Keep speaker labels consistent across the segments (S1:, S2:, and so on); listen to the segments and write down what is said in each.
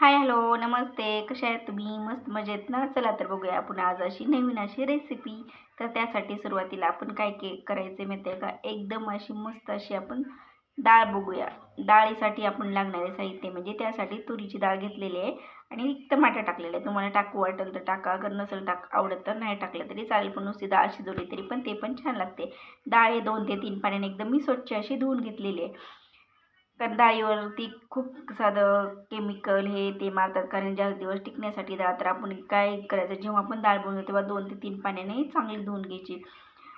S1: Hi hello नमस्ते. कशा आहेत तुम्ही? मस्त मजेत ना? चला तर बघूया आपण आज अशी नवीन अशी रेसिपी तर त्यासाठी सुरुवातीला आपण काय के करायचे माहिती आहे का? एकदम अशी मस्त अशी आपण डाळ बघूया. डाळीसाठी आपण लागणारे साहित्य म्हणजे त्यासाठी तुरीची डाळ घेतलेली आहे आणि टमाटर टाकलेले आहे. तुम्हाला टाकू वाटेल तर टाका. अगर नसेल टाक आवडत तर नाही टाकलं तरी चालेल. पण नुसती डाळ शिजवली तरी पण ते पण छान लागते. डाळ हे दोन ते तीन पाण्याने एकदम मी स्वच्छ अशी धुवून घेतलेली आहे. कारण डाळीवरती खूप साधं केमिकल हे ते मारतात. कारण जास्त दिवस टिकण्यासाठी डाळ तर आपण काय करायचं? जेव्हा आपण डाळ बनवतो तेव्हा दोन ते तीन पाण्याने चांगली धुवून घ्यायची.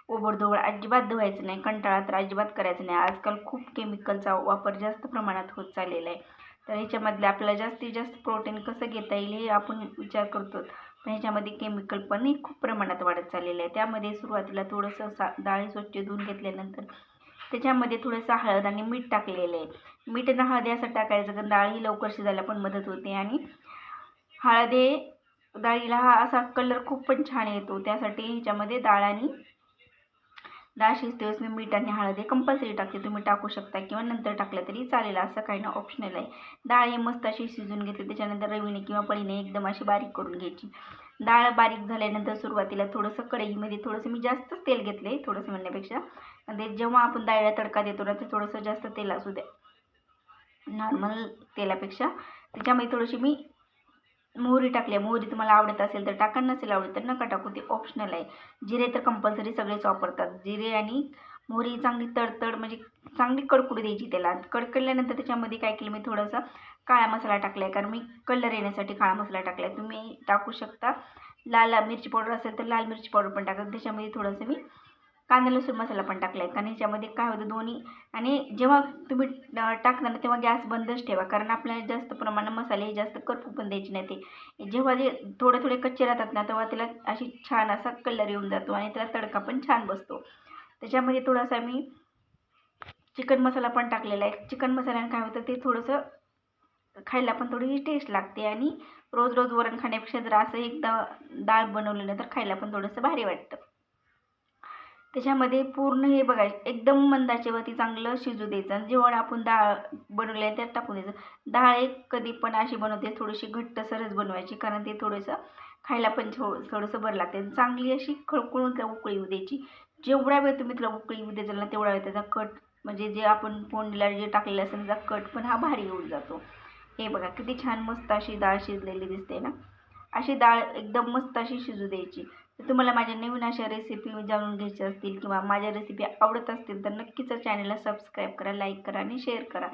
S1: ओबडधोबड अजिबात धुवायचं नाही कंटाळा तर अजिबात करायचं नाही. आजकाल खूप केमिकलचा वापर जास्त प्रमाणात होत चाललेला आहे. तर ह्याच्यामधले आपल्याला जास्तीत जास्त प्रोटीन कसं घेता येईल हे आपण विचार करतो. पण ह्याच्यामध्ये केमिकल पण खूप प्रमाणात वाढत चाललेलं आहे. त्यामध्ये सुरुवातीला थोडंसं सा डाळी स्वच्छ धुवून घेतल्यानंतर त्याच्यामध्ये थोडंसं हळद आणि मीठ टाकलेलं आहे. मीठ आणि हळद असं टाकायचं कारण डाळ ही लवकर शिजायला पण मदत होते आणि हळदे डाळीला हा असा कलर खूप पण छान येतो. त्यासाठी ह्याच्यामध्ये डाळ आणि डाळ शिजते वेळेस मी मीठ आणि हळद हे कंपल्सरी टाकते. तुम्ही टाकू शकता किंवा नंतर टाकलं तरी चालेल. असं काही ना ऑप्शनल आहे. डाळ हे मस्त अशी शिजून घेते त्याच्यानंतर रवीने किंवा पळीने एकदम अशी बारीक करून घ्यायची. डाळ बारीक झाल्यानंतर सुरुवातीला थोडंसं कढईमध्ये थोडंसं मी जास्तच तेल घेतलं आहे थोडंसं म्हणण्यापेक्षा. आणि जेव्हा आपण डाळीला तडका देतो ना ते थोडंसं जास्त तेल असू द्या. नॉर्मल तेलापेक्षा. त्याच्यामध्ये थोडीशी मी मोहरी टाकली आहे. मोहरी तुम्हाला आवडत असेल तर टाका नसेल आवडत तर नका टाकू ते ऑप्शनल आहे. जिरे तर कंपल्सरी सगळेच वापरतात. जिरे आणि मोहरी चांगली तडतड म्हणजे चांगली कडकडू द्यायची त्याला. कडकडल्यानंतर त्याच्यामध्ये काय केलं मी थोडासा काळा मसाला टाकला आहे कारण मी कलर येण्यासाठी काळा मसाला टाकला आहे तुम्ही टाकू शकता. लाल मिरची पावडर असेल तर लाल मिरची पावडर पण टाका. त्याच्यामध्ये थोडंसं मी कांदा लसूण मसाला पण टाकला आहे कारण याच्यामध्ये काय होतं दोन्ही आणि जेव्हा तुम्ही टाकताना तेव्हा गॅस बंदच ठेवा. कारण आपल्याला जास्त प्रमाणात मसाले जास्त करपू पण द्यायचे नाही ते. जेव्हा जे थोडे थोडे कच्चे राहतात ना तेव्हा त्याला अशी छान असा कलर येऊन जातो आणि त्याला तडका पण छान बसतो. त्याच्यामध्ये थोडासा मी चिकन मसाला पण टाकलेला आहे. चिकन मसाल्याने काय होतं ते थोडंसं खायला पण थोडी टेस्ट लागते आणि रोज रोज वरण खाण्यापेक्षा जर असं एकदा डाळ बनवलं ना तर खायला पण थोडंसं भारी वाटतं. त्याच्यामध्ये पूर्ण हे बघायचं एकदम मंदाच्यावरती चांगलं शिजू द्यायचं आणि जेवढं आपण डाळ बनवली आहे त्यात टाकून द्यायचं. डाळ एक कधी पण अशी बनवते थोडीशी घट्ट सरस बनवायची कारण ते थोडंसं खायला पण थो थोडंसं बरं लागते. चांगली अशी खळखळून त्या उकळी येऊ द्यायची. जेवढा वेळ तुम्ही त्याला उकळी येऊ द्यायचं ना तेवढा वेळ त्याचा कट म्हणजे जे आपण फोंडीला जे टाकलेलं असेल त्याचा कट पण हा भारी येऊन जातो. हे बघा किती छान मस्त अशी डाळ शिजलेली दिसते ना. अशी डाळ एकदम मस्त अशी शिजू द्यायची. तुम्हाला माझ्या नवीन अशा रेसिपी जाणून घ्यायच्या असतील किंवा माझ्या रेसिपी आवडत असतील तर नक्कीच चॅनलला सबस्क्राईब करा लाईक करा आणि शेअर करा.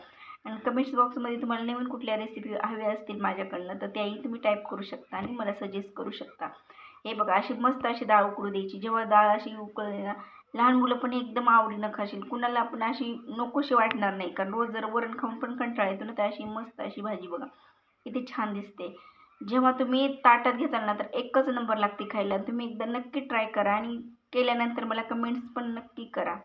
S1: आणि कमेंट्स बॉक्समध्ये तुम्हाला नवीन कुठल्या रेसिपी हव्या असतील माझ्याकडनं तर त्याही तुम्ही टाईप करू शकता आणि मला सजेस्ट करू शकता. हे बघा अशी मस्त अशी डाळ उकळू द्यायची. जेव्हा डाळ अशी उकळली ना लहान मुलं पण एकदम आवडीनं खाशील. कुणाला पण अशी नकोशी वाटणार नाही. कारण रोज जर वरण खाऊन पण कंटाळा येतो ना तर अशी मस्त अशी भाजी बघा. किती छान दिसते. जेव्हा तुम्ही ताटात घेताल ना तर एकच नंबर लागते खायला. तुम्ही एकदा नक्की ट्राय करा आणि केल्यानंतर मला कमेंट्स पण नक्की करा.